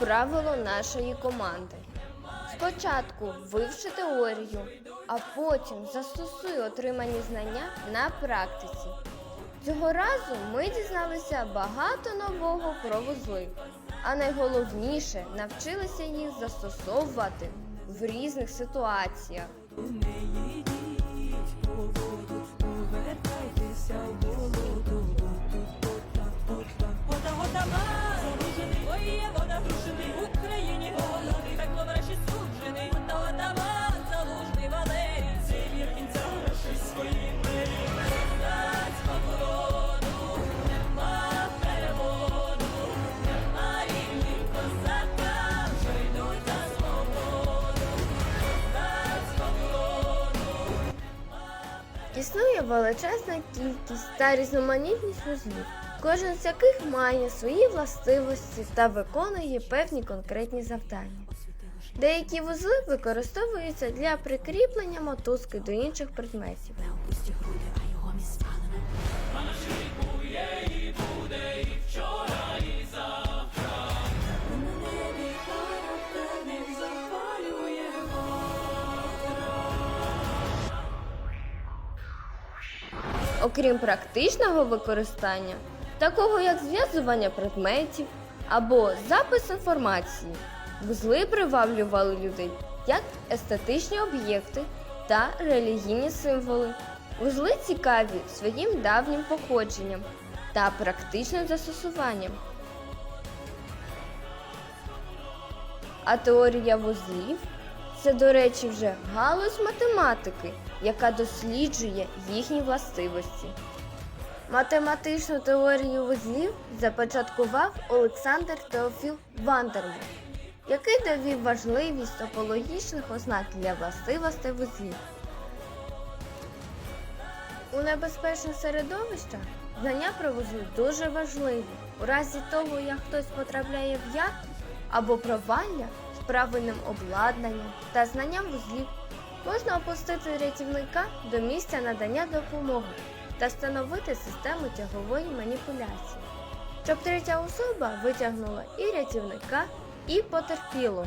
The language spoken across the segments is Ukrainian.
правило нашої команди. Спочатку вивчи теорію, а потім застосуй отримані знання на практиці. Цього разу ми дізналися багато нового про вузли, а найголовніше навчилися їх застосовувати в різних ситуаціях. Вода, Існує величезна кількість та різноманітність вузлів, кожен з яких має свої властивості та виконує певні конкретні завдання. Деякі вузли використовуються для прикріплення мотузки до інших предметів. Окрім практичного використання, такого як зв'язування предметів або запис інформації, вузли приваблювали людей як естетичні об'єкти та релігійні символи. Вузли цікаві своїм давнім походженням та практичним застосуванням. А теорія вузлів це, до речі, вже галузь математики, яка досліджує їхні властивості. Математичну теорію вузлів започаткував Олександр Теофіл Вандерман, який довів важливість топологічних ознак для властивостей вузлів. У небезпечних середовищах знання про вузли дуже важливі. У разі того, як хтось потрапляє в яр або провалля правильним обладнанням та знанням вузлів, можна опустити рятівника до місця надання допомоги та встановити систему тягової маніпуляції, щоб третя особа витягнула і рятівника, і потерпілого.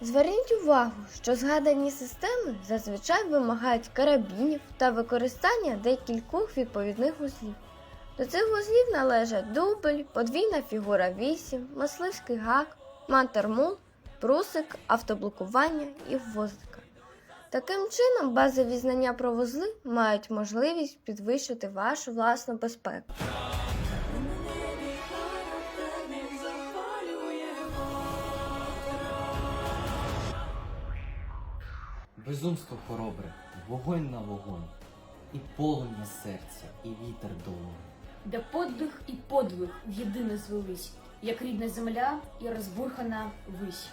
Зверніть увагу, що згадані системи зазвичай вимагають карабінів та використання декількох відповідних вузлів. До цих вузлів належать дубль, подвійна фігура 8, мисливський гак, мантермул, прусик, автоблокування і ввоздика. Таким чином, базові знання про вузли мають можливість підвищити вашу власну безпеку. Безумство хоробре, вогонь на вогонь, і полум'я серця, і вітер долоні. Де подвиг і подвиг в єдине звелись, як рідна земля і розбурхана вись.